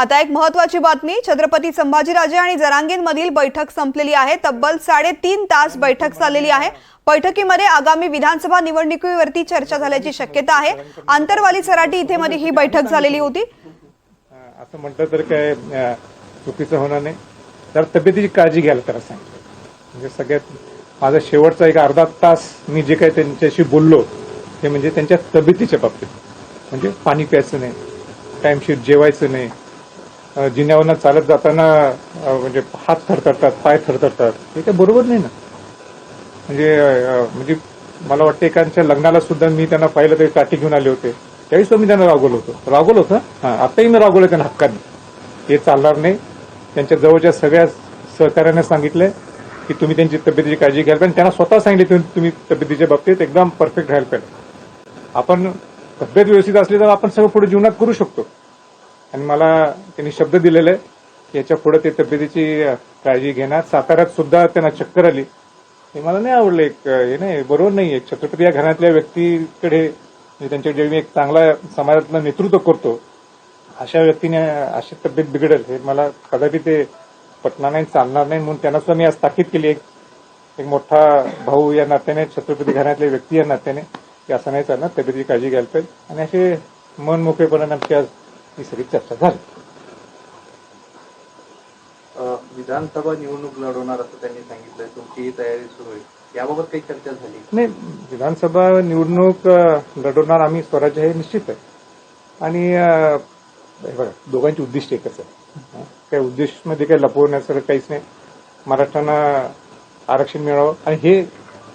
आता एक महत्वाची बातमी. छत्रपती संभाजीराजे आणि जरांगींमधील बैठक संपलेली आहे. तब्बल साडेतीन तास बैठक चाललेली आहे. बैठकीमध्ये आगामी विधानसभा निवडणुकीवरती चर्चा झाल्याची शक्यता आहे. आंतरवाली सराटी इथे मध्ये ही बैठक झालेली होती. असं म्हटलं तर काय चुकीचं होणार नाही. तर तब्येतीची काळजी घ्यायला त्याला सांगितलं म्हणजे सगळ्यात माझा शेवटचा एक अर्धा तास मी जे काही त्यांच्याशी बोललो ते म्हणजे त्यांच्या तब्येतीच्या बाबतीत. म्हणजे पाणी प्यायचं नाही टाईमशीर जेवायचं नाही जिन्यावरनं चालत जाताना म्हणजे हात थरथरतात पाय थरथरतात. हे काय बरोबर नाही ना. म्हणजे म्हणजे मला वाटतं एकांच्या लग्नाला सुद्धा मी त्यांना पाहिलं तरी काठी घेऊन आले होते. त्यावेळेस मी त्यांना रागवलं होतं. रागवलं होतं? हां आताही मी रागवलं त्यांना हक्काने हे चालणार नाही. त्यांच्या जवळच्या सगळ्या सहकार्याने सांगितलंय की तुम्ही त्यांची तब्येतीची काळजी घ्यायला पाहिजे. त्यांना स्वतः सांगितले तुम्ही- तुम्ही तब्येतीच्या बाबतीत एकदम परफेक्ट राहायला पाहिजे. आपण तब्येत व्यवस्थित असली तर आपण सगळं पुढे जीवनात करू शकतो. आणि मला त्यांनी शब्द दिलेला आहे की याच्यापुढे ते तब्येतीची काळजी घेणार साताऱ्यात सुद्धा त्यांना चक्कर आली. हे मला नाही आवडलं एक हे नाही बरोबर नाही एक छत्रपती या घरातल्या व्यक्तीकडे म्हणजे त्यांच्या त्यांच्याकडे मी एक चांगला समाजातलं नेतृत्व करतो अशा व्यक्तीने अशी तब्येत बिघडेल हे मला कदापि ते पटणार नाही चालणार नाही म्हणून त्यांना सुद्धा मी आज ताकीद केली. एक एक मोठा भाऊ या नात्याने छत्रपती घरातले व्यक्ती या नात्याने की असं नाही चालणार तब्येतीची काळजी घ्यायला पाहिजे. आणि असे मन मोकळेपणाने आमची आज ही सगळी चर्चा झाली. विधानसभा निवडणूक लढवणार असं त्यांनी सांगितलंय. तुमची ही तयारी सुरू आहे. याबाबत काही चर्चा झाली? नाही विधानसभा निवडणूक लढवणार आम्ही स्वराज्य हे निश्चित आहे. आणि हे बघा दोघांची उद्दिष्ट एकच आहे. काही उद्दिष्टमध्ये काही लपवण्यासारखं काहीच नाही. मराठ्यांना आरक्षण मिळावं. आणि हे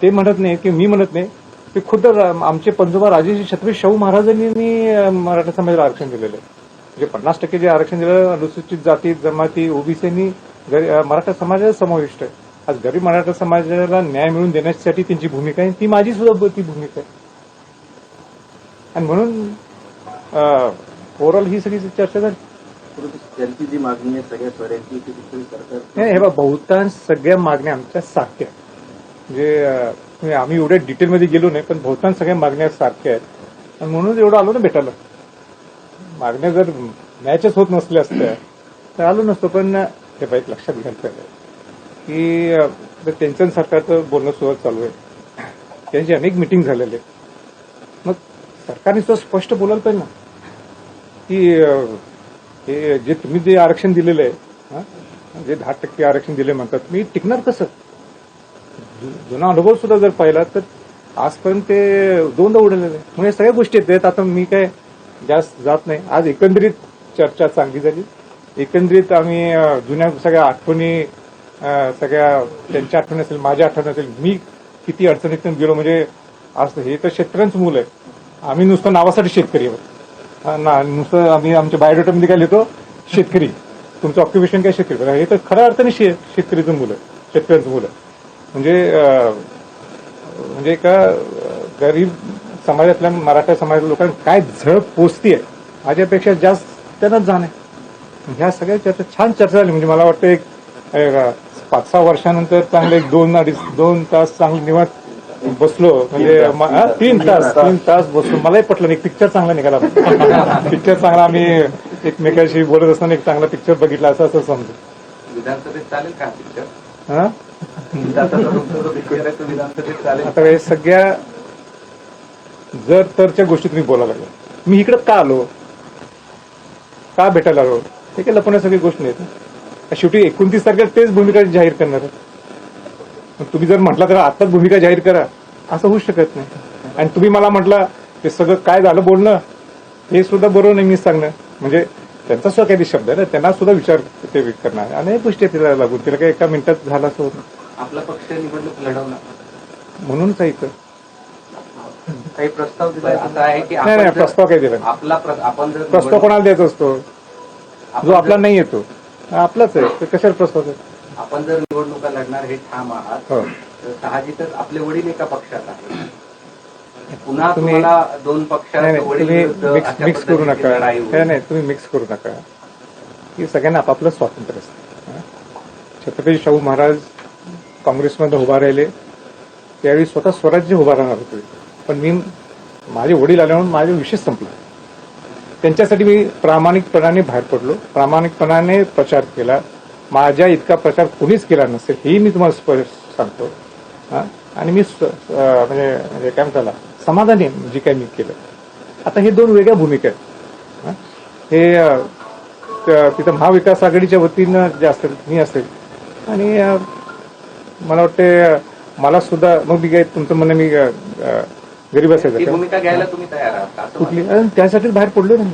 ते म्हणत नाही की मी म्हणत नाही ते खुद्द आमचे पंजोबा राजे छत्रपती शाहू महाराजांनी मराठा समाजाला आरक्षण दिलेलं आहे. म्हणजे पन्नास टक्के जे आरक्षण दिलं अनुसूचित जाती जमाती ओबीसीनी मराठा समाजाला समाविष्ट आहे. आज गरीब मराठा समाजाला न्याय मिळवून देण्यासाठी त्यांची भूमिका आहे ती माझी सुद्धा ती भूमिका आहे. आणि म्हणून ओव्हरऑल ही सगळी चर्चा झाली. त्यांची जी मागणी आहे सगळ्या नाही, हे बघा बहुतांश सगळ्या मागण्या आमच्या सारख्या म्हणजे म्हणजे आम्ही एवढ्या डिटेलमध्ये गेलो नाही पण बहुतांश सगळ्या मागण्या सारख्या आहेत. आणि म्हणून एवढं आलो ना भेटायला. मागण्या जर मॅचच होत नसल्या असत्या तर आलो नसतो. पण हे बाईक लक्षात घ्यायला पाहिजे की अं, सरकारचं बोलणं सुरुवात चालू आहे. त्यांची अनेक मिटिंग झालेले. आहेत मग सरकारने सुद्धा स्पष्ट बोलायला पाहिजे ना. की हे जे तुम्ही जे आरक्षण दिलेलं आहे जे दहा टक्के आरक्षण दिले म्हणतात मी टिकणार कसं? जुना अनुभव सुद्धा जर पाहिला तर आजपर्यंत ते दोनदा उडलेले. आहे म्हणजे सगळ्या गोष्टी आहेत. आता मी काय जास्त जात नाही. आज एकंदरीत चर्चा चांगली झाली. एकंदरीत आम्ही जुन्या सगळ्या आठवणी सगळ्या त्यांच्या आठवणी असेल माझ्या आठवणी असेल मी किती अडचणीतून गेलो. म्हणजे आज हे तर शेतकऱ्यांचं मूल आहे. आम्ही नुसतं नावासाठी शेतकरी आहोत. ना नुसतं आम्ही आमच्या बायोडेटामध्ये काय लिहितो? शेतकरी. तुमचं ऑक्युपेशन काय शेतकरी? हे तर खऱ्या अर्थाने शे शेतकरीचं मुलं आहे, शेतकऱ्यांचं मुलं म्हणजे म्हणजे का गरीब समाजातल्या मराठा समाजातल्या लोकांना काय झळ पोचतीये माझ्यापेक्षा जास्त त्यांनाच जाणे ह्या सगळ्या चर्चा छान चर्चा झाली. म्हणजे मला वाटतं एक पाच सहा वर्षानंतर चांगले एक दोन अडीच दोन तास चांगले निवांत बसलो. म्हणजे हा, तीन तास तीन तास बसलो. मलाही पटलं नाही पिक्चर चांगला निघाला. पिक्चर चांगला आम्ही एकमेकांशी बोलत असताना एक चांगला पिक्चर बघितला असं असं समजू विधानसभेत चालेल का पिक्चर हा? आता हे सगळ्या जर तरच्या गोष्टी तुम्ही बोलायला लागल्या मी इकडे का आलो? का भेटायला आलो? हे काही लपवण्या सगळी गोष्ट नाही. शेवटी एकोणतीस तारखेला तेच भूमिका जाहीर करणार तुम्ही जर म्हटलं तर आताच भूमिका जाहीर करा. असं होऊ शकत नाही. आणि तुम्ही मला म्हटलं ते सगळं काय झालं बोलणं? हे सुद्धा बरोबर नाही मी सांगणं म्हणजे त्यांचा सुद्धा काही शब्द आहे ना त्यांना सुद्धा विचार ते करणार. अनेक गोष्टी तिला लागून. तिला काही एका मिनिटात झालं असं होत. आपला पक्ष निवडणूक लढवणार. म्हणूनच आहे इथं. काही प्रस्ताव असा आहे की नाही नाही प्रस्ताव काही दिला. आपला आपण जर प्रस्ताव कोणाला द्यायचा असतो? जो आपला नाही येतो. आपलाच आहे. तर कशाला प्रस्ताव द्यायचा? आपण जर निवडणुका लढणार हे ठाम आहात हो. तर साहजिकच आपले वडील एका पक्षात आहेत. पुन्हा तुम्हाला दोन पक्षात विरुद्ध मिक्स करू नका. नाही नाही तुम्ही मिक्स करू नका. की सगळ्यांना आपापलं स्वातंत्र्य असतं? छत्रपती शाहू महाराज काँग्रेसमध्ये उभा राहिले. त्यावेळी स्वतः स्वराज्य उभा राहणार होते. पण मी माझे वडील आल्यामुळे माझा विषय संपला. त्यांच्यासाठी मी प्रामाणिकपणाने बाहेर पडलो. प्रामाणिकपणाने प्रचार केला. माझ्या इतका प्रचार कुणीच केला नसेल हेही मी तुम्हाला स्पष्ट सांगतो. आणि मी स- म्हणजे, म्हणजे काय म्हणताला समाधानी जे काय मी केलं. आता हे दोन वेगळ्या भूमिका आहेत. हे? तिथं महाविकास आघाडीच्या वतीनं जे असेल मी असेल. आणि मला वाटते मला सुद्धा मग मी काय तुमचं म्हणणं मी गरीब का? भूमिका घ्यायला तुम्ही तयार आहात असं कुठली? त्यासाठीच बाहेर पडलो ना मी.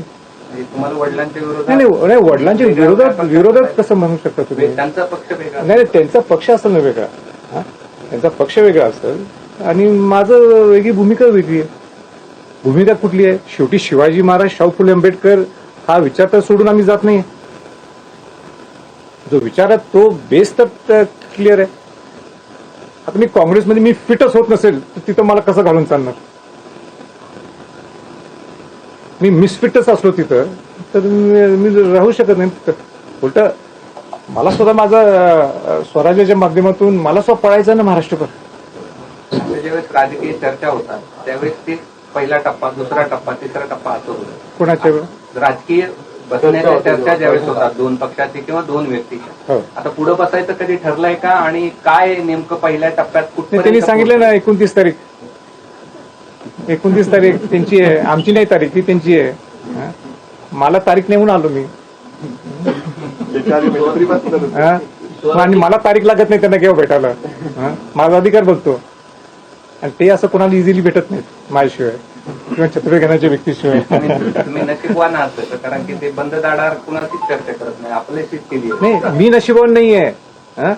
म्हणजे तुम्हाला वडिलांच्या नाही विरोधात नाही नाही, वडिलांच्या विरोधात विरोधात कसं म्हणू शकता तुम्ही? त्यांचा पक्ष वेगळा नाही नाही, त्यांचा पक्ष असेल ना वेगळा. हा? त्यांचा पक्ष वेगळा असेल. आणि माझं वेगळी भूमिका वेगळी आहे. भूमिका कुठली आहे? शेवटी शिवाजी महाराज शाहू फुले आंबेडकर हा विचार तर सोडून आम्ही जात नाही. जो विचार आहे तो बेस तर क्लिअर आहे. आता मी काँग्रेसमध्ये मी फिटच होत नसेल तर तिथं मला कसं घालून चालणार? मी मिसफिटच असलो तिथं तर मी राहू शकत नाही. तिथं उलट मला सुद्धा माझा स्वराज्याच्या माध्यमातून मला सुद्धा पळायचं ना महाराष्ट्रभर म्हणजे ज्यावेळेस राजकीय चर्चा होतात त्यावेळेस ते पहिला टप्पा दुसरा टप्पा तिसरा टप्पा असं होतं. कोणाच्या राजकीय बसण्याच्या चर्चा ज्यावेळेस होतात दोन पक्षाची किंवा दोन व्यक्तीच्या. हो. आता पुढे बसायचं कधी ठरलंय का आणि काय नेमकं पहिल्या टप्प्यात कुठपर्यंत त्यांनी सांगितलं ना एकोणतीस तारीख. एकोणतीस तारीख त्यांची आहे आमची नाही तारीख ती त्यांची आहे? मला तारीख नेऊन आलो मी? आणि मला तारीख लागत नाही त्यांना केव्हा भेटायला? माझा अधिकार बघतो आणि ते असं कोणाला इझिली भेटत नाहीत माझ्याशिवाय किंवा छत्र घेण्याच्या व्यक्तीशिवाय तुम्ही तुम्ही नशीबवान आहात तसं, कारण की ते बंद दाडावर कुणाशीच चर्चा करत नाही आपल्याशीच केली आहे नाही मी नशिबवान नाहीये हा?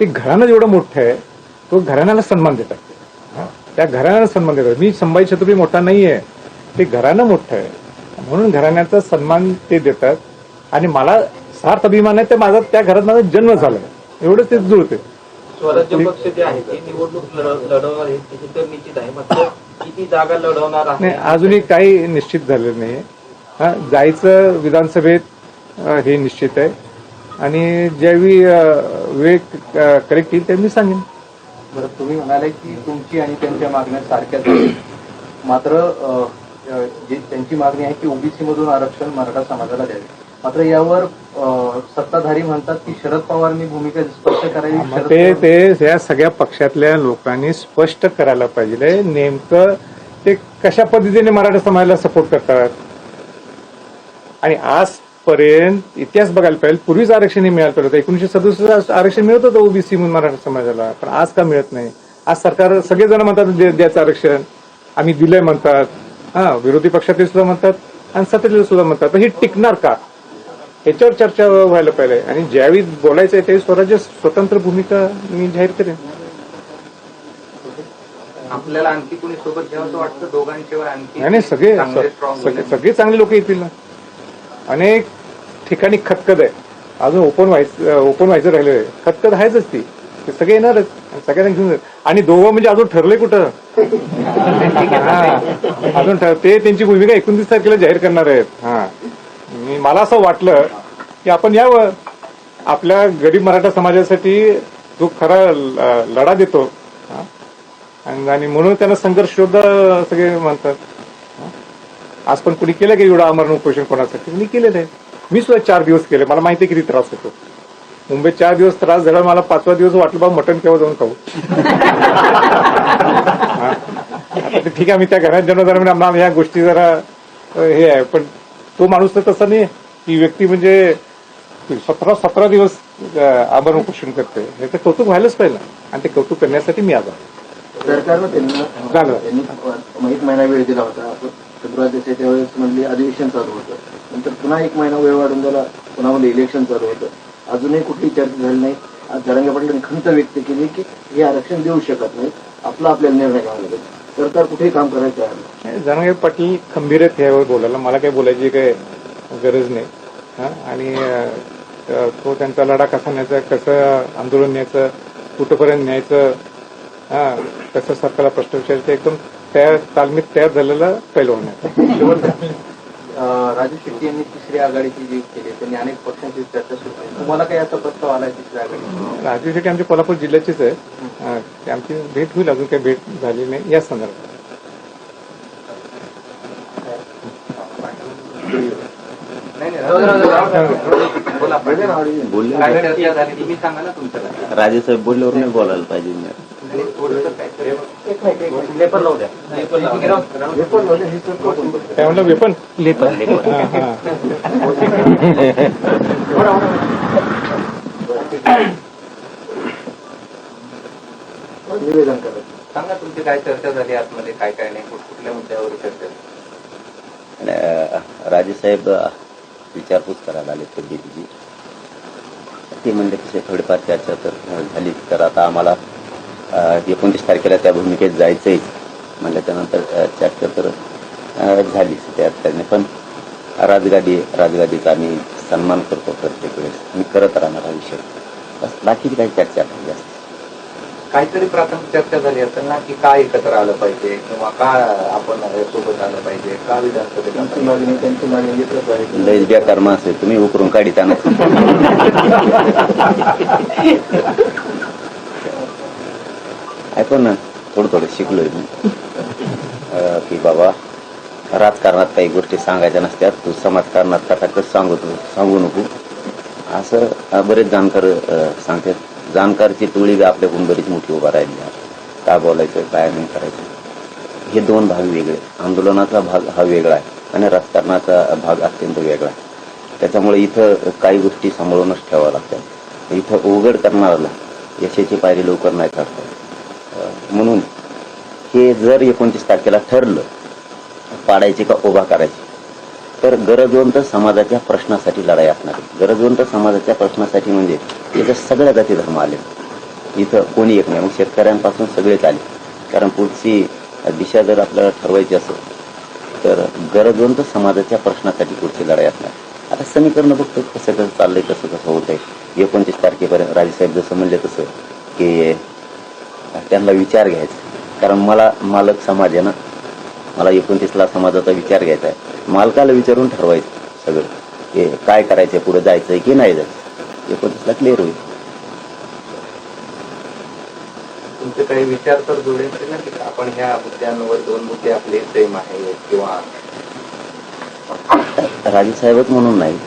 ते घराणं जेवढं मोठं आहे तो घराण्याला सन्मान देतात? त्या घराण्याला सन्मान देतात मी संभाजी छत्रपती मोठा नाहीये. ते घराणं मोठं आहे. म्हणून घराण्याचा सन्मान ते देतात. आणि मला सार्थ अभिमान आहे ते माझा त्या घरात माझा जन्म झाला. एवढंच ते जुळते स्वराज्य पक्ष जे आहे ते निवडणूक लढ- लढवणार आहे त्याची तर निश्चित आहे. मात्र किती जागा लढवणार आहे? नाही अजूनही काही निश्चित झालेलं नाही हा जायचं विधानसभेत हे निश्चित आहे. आणि ज्यावेळी वेळ करेक्ट येईल त्यावेळी मी सांगेन. बरं तुम्ही म्हणाले की तुमची आणि त्यांच्या मागण्या सारख्याच मात्र जी त्यांची मागणी आहे की ओबीसी मधून आरक्षण मराठा समाजाला द्यावे. मात्र यावर सत्ताधारी म्हणतात की शरद पवारांनी भूमिका स्पष्ट करावी. ते ते या सगळ्या पक्षातल्या लोकांनी स्पष्ट करायला पाहिजे. नेमकं ते कशा पद्धतीने मराठा समाजाला सपोर्ट करतात? आणि आजपर्यंत इतिहास बघायला पाहिजे. पूर्वीच आरक्षण हे मिळायला पाहिजे होतं. एकोणीशे सदुसष्ट आरक्षण मिळत होतं ओबीसी म्हणून मराठा समाजाला. पण आज का मिळत नाही? आज सरकार सगळेजण म्हणतात द्यायचं आरक्षण. आम्ही दिलंय म्हणतात. हा विरोधी पक्षातील सुद्धा म्हणतात आणि सत्तेतील सुद्धा म्हणतात. पण हे टिकणार का? ह्याच्यावर चर्चा व्हायला पाहिजे. आणि ज्यावेळी बोलायचं आहे त्यावेळी स्वराज्य स्वतंत्र भूमिका मी जाहीर करेन. आपल्याला आणखी कोणी सोबत घ्यावं वाटतं? दोघांशिवाय आणखी नाही सगळे. सगळे चांगले लोक येतील ना. अनेक ठिकाणी खतखत आहे. अजून ओपन व्हायचं ओपन व्हायचं राहिलं आहे खतखत आहेच ती. सगळे येणारच. सगळ्यांना घेऊन आणि दोघं म्हणजे अजून ठरले कुठं? हा. अजून ते त्यांची भूमिका एकोणतीस तारखेला जाहीर करणार आहेत. हा. मला असं वाटलं की आपण यावं. आपल्या गरीब मराठा समाजासाठी जो खरा लढा देतो. आणि आणि म्हणून त्यांना संघर्ष शोध सगळे म्हणतात. आज पण कुणी केलं का एवढं अमरण उपोषण कोणासाठी? मी केलेलं आहे. मी सुद्धा चार दिवस केले. मला माहिती किती त्रास होतो. मुंबईत चार दिवस त्रास झाला मला पाचवा दिवस वाटलं बा मटण केव्हा जाऊन खाऊ. ठीक आहे मी त्या घरात जन्मदरम्यान आम्हाला ह्या गोष्टी जरा हे आहे. पण तो माणूस तर तसा नाही. ती व्यक्ती म्हणजे सतरा सतरा दिवस आमरण उपोषण करते. हे तर कौतुक व्हायलाच पाहिजे. आणि ते कौतुक करण्यासाठी मी आलो. सरकारनं त्यांना झालं. महिना वेळ दिला होता. फेब्रुवारीच्या त्यावेळेस म्हणले अधिवेशन चालू होतं. नंतर पुन्हा एक महिना वेळ वाढून झाला पुन्हा म्हणजे इलेक्शन चालू होतं. अजूनही कुठली चर्चा झाली नाही. आज जरांगे पाटलांनी खंत व्यक्त केली की हे आरक्षण देऊ शकत नाही आपला आपल्याला निर्णय घ्यावा लागेल. सरकार कुठेही काम करायचं आहे. नाही जनागे पाटील खंबीर आहेत यावर बोलायला. मला काही बोलायची काही गरज नाही. हा? आणि तो त्यांचा लढा कसा न्यायचा कसं आंदोलन न्यायचं कुठंपर्यंत न्यायचं हा? कसं सरकारला प्रश्न विचारायचं एकदम तयार तालमीत तयार झालेला पैलवान आहे. राजू शेट्टी यांनी तिसरी आघाडीची जी केली त्यांनी अनेक पक्षांची चर्चा सुरू केली. तुम्हाला काही असा प्रस्ताव आलाय तिसरी आघाडी राजू शेट्टी आमच्या कोल्हापूर जिल्ह्याचीच आहे. हा, आमची भेट होईल अजून काही भेट झाली नाही. या संदर्भात. तुमचं राजेसाहेब बोलल्यावर नाही बोलायला पाहिजे. काय म्हणलं वेपन लेपन निवेदन सांगा तुमची काय चर्चा झाली आतमध्ये काय काय नाही कुठ- कुठल्या मुद्द्यावर चर्चा राजेसाहेब विचारपूस करायला आले तब्येतीची ते म्हणले तसे थोडीफार चर्चा तर झाली तर आता आम्हाला एकोणतीस तारखेला त्या भूमिकेत जायचंय म्हणलं त्यानंतर चर्चा तर अ, झाली त्या त्याने पण राजगादी राजगादीचा आम्ही सन्मान करतो प्रत्येक वेळेस. मी करत राहणार हा विषय. बस बाकीची काही चर्चा नाही जास्त. काहीतरी प्राथमिक चर्चा झाली असेल ना की का एकत्र आलं पाहिजे किंवा का आपण सोबत आलं पाहिजे का विधानसभेत त्यांची आपण- मागणी त्यांची मागणी घेतलं पाहिजे लयच बेकार माणसं आहे तुम्ही उकरून काढिता ना ऐकू ना थोडं थोडं शिकलोय मी. की बाबा राजकारणात काही गोष्टी सांगायच्या नसत्यात तू समाजकारणात कथाकच सांगू सांगू नको? असं अं, बरेच जाणकार अं, सांगतात. जाणकारची टोळी बी आपल्याकडून बरीच मोठी उभा राहिली आहे. काय बोलायचं काय नाही करायचं. हे दोन भाग वेगळे. आंदोलनाचा भाग हा वेगळा आहे आणि राजकारणाचा भाग अत्यंत वेगळा आहे. त्याच्यामुळे इथं काही गोष्टी सांभाळूनच ठेवाव्या लागतात. इथं उघड करणाऱ्याला यशाची पायरी लवकर नाही काढता म्हणून हे जर एकोणतीस तारखेला ठरलं पाडायचे का उभा करायची तर गरजवंत समाजाच्या प्रश्नासाठी लढाई असणार गरजवंत समाजाच्या प्रश्नासाठी म्हणजे इथं सगळ्या जाती धर्म आले. इथं कोणी एक नाही मग शेतकऱ्यांपासून सगळेच आले कारण पुढची दिशा जर आपल्याला ठरवायची असेल तर गरजवंत समाजाच्या प्रश्नासाठी पुढची लढाई असणार. आता समीकरण बघतो कसं कसं चाललंय कसं कसं होत आहे एकोणतीस तारखेपर्यंत राजेसाहेब जसं म्हणले तसं की त्यांना विचार घ्यायचा. कारण मला मालक समाज आहे ना मला एकोणतीसला समाजाचा विचार घ्यायचा आहे. मालकाला विचारून ठरवायचं सगळं. की काय करायचंय पुढे जायचंय की नाही जायचं. एकोणतीसला क्लिअर होईल. तुमचे काही विचार तर असतील ना की? आपण ह्या मुद्द्यांवर दोन मुद्दे आपले सेम आहेत किंवा राजेसाहेबच म्हणून नाही.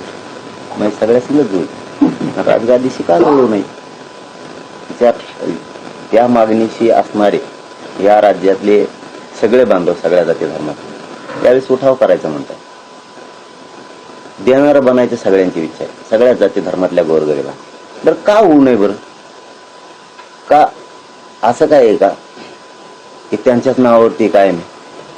मग सगळ्या संगत जुळू. राजगादीशी का जुळू नाही त्या त्या मागणीशी असणारे या राज्यातले सगळे बांधव सगळ्या जाती धर्मात त्यावेळेस उठाव करायचा म्हणतात. देणारं बनायचं सगळ्यांची इच्छा आहे. सगळ्या जाती धर्मातल्या गोरगरिबा बरं का होऊ नये बरं? का असं काय आहे का? की त्यांच्याच नावावरती काय नाही?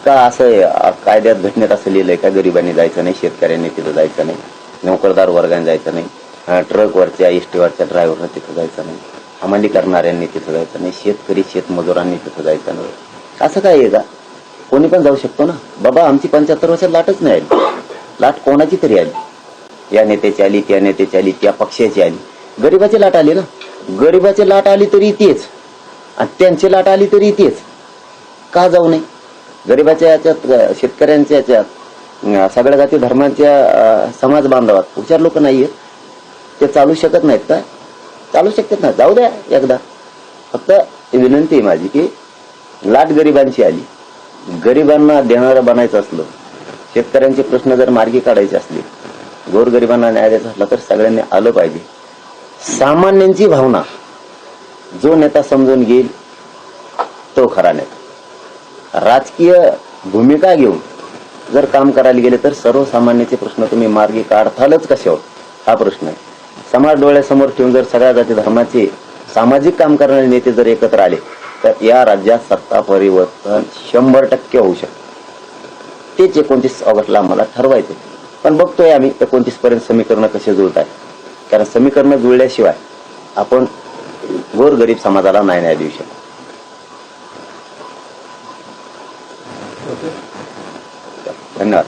का असं कायद्यात घटनेत असं लिहिलंय का गरिबांनी जायचं नाही शेतकऱ्यांनी तिथं जायचं नाही नोकरदार वर्गाने जायचं नाही ट्रकवरच्या एस टीवरच्या तिथं जायचं नाही? हमाली करणाऱ्यांनी तिथं जायचं नाही शेतकरी शेतमजुरांनी तिथं जायचं नाही. असं काय आहे का? कोणी पण जाऊ शकतो ना? बाबा आमची पंच्याहत्तर वर्षात लाटच नाही आली. लाट कोणाची तरी आली. या नेत्याची आली त्या नेत्याची आली त्या पक्षाची आली. गरिबाची लाट आली ना? गरिबाची लाट आली तरी तेच. आणि त्यांची लाट आली तरी तेच. का जाऊ नये? गरिबाच्या याच्यात शेतकऱ्यांच्या याच्यात सगळ्या जाती धर्माच्या समाज बांधवात. हुशार लोक नाहीयेत. ते चालू शकत नाहीत का? चालू शकतात ना. जाऊ द्या एकदा. फक्त विनंती आहे माझी की लाट गरिबांची आली. गरिबांना देणारं बनायचं असलं शेतकऱ्यांचे प्रश्न जर मार्गी काढायचे असले गोरगरिबांना न्याय द्यायचा असला तर सगळ्यांनी आलं पाहिजे. सामान्यांची भावना जो नेता समजून घेईल तो खरा नेता. राजकीय भूमिका घेऊन जर काम करायला गेले तर सर्वसामान्याचे प्रश्न तुम्ही मार्गी काढतालच कशावर? हा प्रश्न आहे. समाज डोळ्यासमोर ठेवून जर सगळ्या जाती धर्माचे सामाजिक काम करणारे नेते जर एकत्र आले तर या राज्यात सत्ता परिवर्तन शंभर टक्के होऊ शकते. तेच एकोणतीस ऑगस्टला आम्हाला ठरवायचे पण बघतोय आम्ही एकोणतीस पर्यंत समीकरणं कसे जुळत आहे कारण समीकरणं जुळल्याशिवाय आपण गोरगरीब समाजाला नाही न्याय देऊ शकतो. धन्यवाद.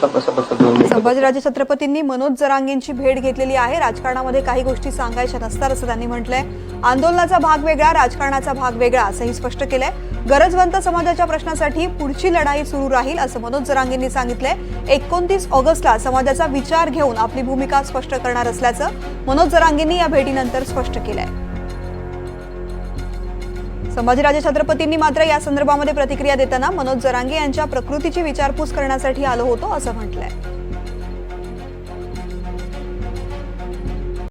संभाजीराजे छत्रपतींनी मनोज जरांगेंची भेट घेतलेली आहे. राजकारणामध्ये काही गोष्टी सांगायच्या नसतात असं त्यांनी म्हटलंय. आंदोलनाचा भाग वेगळा राजकारणाचा भाग वेगळा असंही स्पष्ट केलंय. गरजवंत समाजाच्या प्रश्नासाठी पुढची लढाई सुरू राहील असं मनोज जरांगेंनी सांगितलंय. एकोणतीस ऑगस्टला समाजाचा विचार घेऊन आपली भूमिका स्पष्ट करणार असल्याचं मनोज जरांगेंनी या भेटीनंतर स्पष्ट केलंय. संभाजीराजे छत्रपतींनी मात्र या संदर्भामध्ये प्रतिक्रिया देताना मनोज जरांगे यांच्या प्रकृतीची विचारपूस करण्यासाठी आलो होतो असं म्हटलंय.